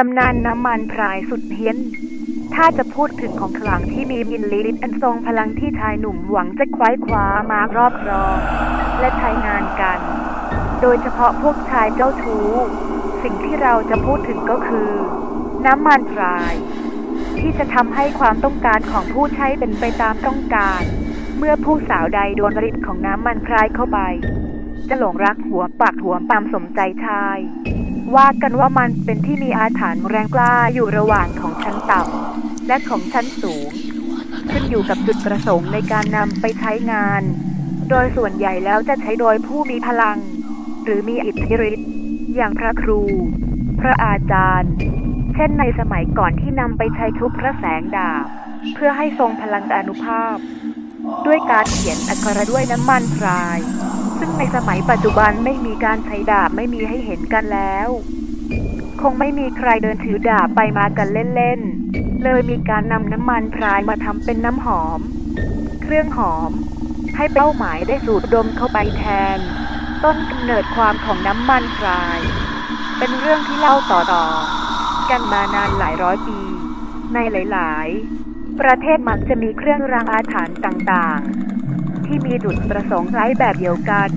ตำนานน้ำมันพรายสุดเฮี้ยน ถ้าจะพูดถึงของขลังที่มีมินลิลิตอันทรงพลังที่ชายหนุ่มหวังจะคว้ายคว้ามารอบครอง และใช้งานกัน โดยเฉพาะพวกชายเจ้าชู้ สิ่งที่เราจะพูดถึงก็คือ น้ำมันพราย ที่จะทำให้ความต้องการของผู้ใช้เป็นไปตามต้องการ เมื่อผู้สาวใดโดนฤทธิ์ของน้ำมันพรายเข้าไป จะหลงรักหัวปากหัวปามสมใจชาย ว่ากันว่ามันเป็นที่มีอาถรรพ์แรงกล้าอยู่ระหว่างของชั้นต่ำและของชั้นสูง ขึ้นอยู่กับจุดประสงค์ในการนำไปใช้งาน โดยส่วนใหญ่แล้วจะใช้โดยผู้มีพลัง หรือมีอิทธิฤทธิ์อย่างพระครู พระอาจารย์ เช่นในสมัยก่อนที่นำไปใช้ทุบพระแสงดาบ เพื่อให้ทรงพลังอนุภาพ ด้วยการเขียนอักขระด้วยน้ำมันพราย ซึ่งในสมัยปัจจุบันไม่มีการใช้ดาบไม่มีให้เห็นกันแล้ว คงไม่มีใครเดินถือดาบไปมากันเล่นๆ เลยมีการนำน้ำมันพรายมาทำเป็นน้ำหอม เครื่องหอม ให้เป้าหมายได้สูดดมเข้าไปแทน ต้นกำเนิดความของน้ำมันพราย เป็นเรื่องที่เล่าต่อๆ กันมานานหลายร้อยปี ในหลาย ๆ ประเทศมักจะมีเครื่องรางอาถรรพ์ต่างๆ ที่มีจุดประสงค์คล้แบบเดียวกัน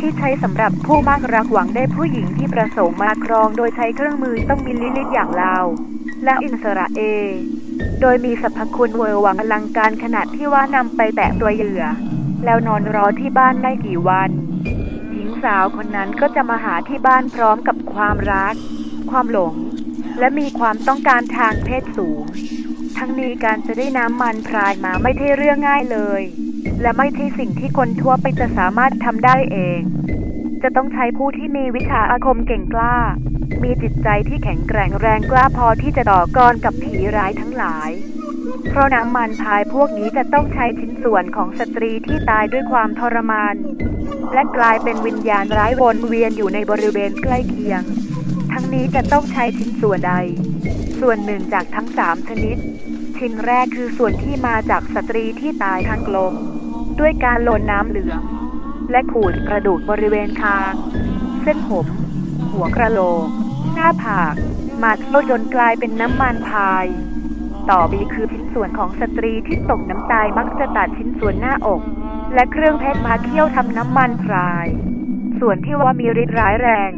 ที่ใช้สำหรับผู้มากรักหวังได้ผู้หญิงที่ประสงค์มาครองโดยใช้เครื่องมือต้องมีลิลิตอย่างลาว และอินสราเอ โดยมีสรรพคุณเวอร์วังอลังการขนาดที่ว่านำไปแตะตัวเหยื่อ แล้วนอนรอที่บ้านได้กี่วัน หญิงสาวคนนั้นก็จะมาหาที่บ้านพร้อมกับความรัก ความหลง และมีความต้องการทางเพศสูงทั้งนี้การจะได้น้ำมันพรายมาไม่ใช่เรื่องง่ายเลย และไม่ใช่สิ่งที่คนทั่วไปจะสามารถทำได้เอง จะต้องใช้ผู้ที่มีวิชาอาคมเก่งกล้า มีจิตใจที่แข็งแกร่งแรงกล้าพอที่จะต่อกรกับผีร้ายทั้งหลาย เพราะน้ำมันพายพวกนี้จะต้องใช้ชิ้นส่วนของสตรีที่ตายด้วยความทรมาน และกลายเป็นวิญญาณร้ายวนเวียนอยู่ในบริเวณใกล้เคียง ทั้งนี้จะต้องใช้ชิ้นส่วนใด ส่วนหนึ่งจากทั้งสามชนิด ชิ้นแรกคือส่วนที่มาจากสตรีที่ตายทั้งกลม ด้วยการโลนน้ำเหลือง และขูดกระดูกบริเวณคาง เส้นผม หัวกระโหลก หน้าผากมาเท่าจนกลายเป็นน้ำมันพาย ต่อไปคือชิ้นส่วนของสตรีที่ตกน้ำตายมักจะตัดชิ้นส่วนหน้าอก และเครื่องเพชรมาเคี่ยวทำน้ำมันพราย ส่วนที่ว่ามีฤทธิ์ร้ายแรง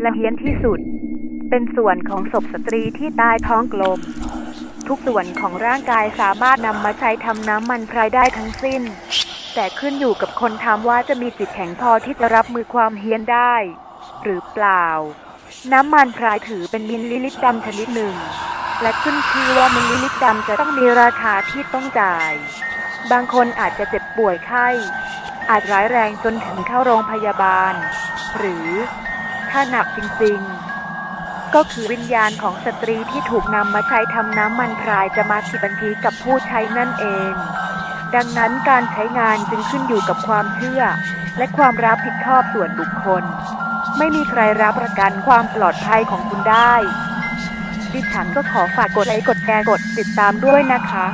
และเฮี้ยนที่สุด เป็นส่วนของศพสตรีที่ตายท้องกลม ทุกส่วนของร่างกายสามารถนำมาใช้ทำน้ำมันพรายได้ทั้งสิ้น แต่ขึ้นอยู่กับคนทำว่าจะมีจิตแข็งพอที่จะรับมือความเฮี้ยนได้ หรือเปล่า น้ำมันพรายถือเป็นมิลลิลิตรดำชนิดหนึ่ง และขึ้นชื่อว่ามิลลิลิตรดำจะต้องมีราคาที่ต้องจ่าย บางคนอาจจะเจ็บป่วยไข้ อาจร้ายแรงจนถึงเข้าโรงพยาบาล หรือถ้าหนักจริงๆ ก็คือวิญญาณของสตรีที่ถูกนำมาใช้ทำน้ำมันพรายจะมาสิบัญชีกับผู้ใช้นั่นเอง ดังนั้นการใช้งานจึงขึ้นอยู่กับความเชื่อ และความรับผิดชอบส่วนบุคคล ไม่มีใครรับประกันความปลอดภัยของคุณได้ ดิฉันก็ขอฝากกดไลค์กดแชร์กดติดตามด้วยนะคะ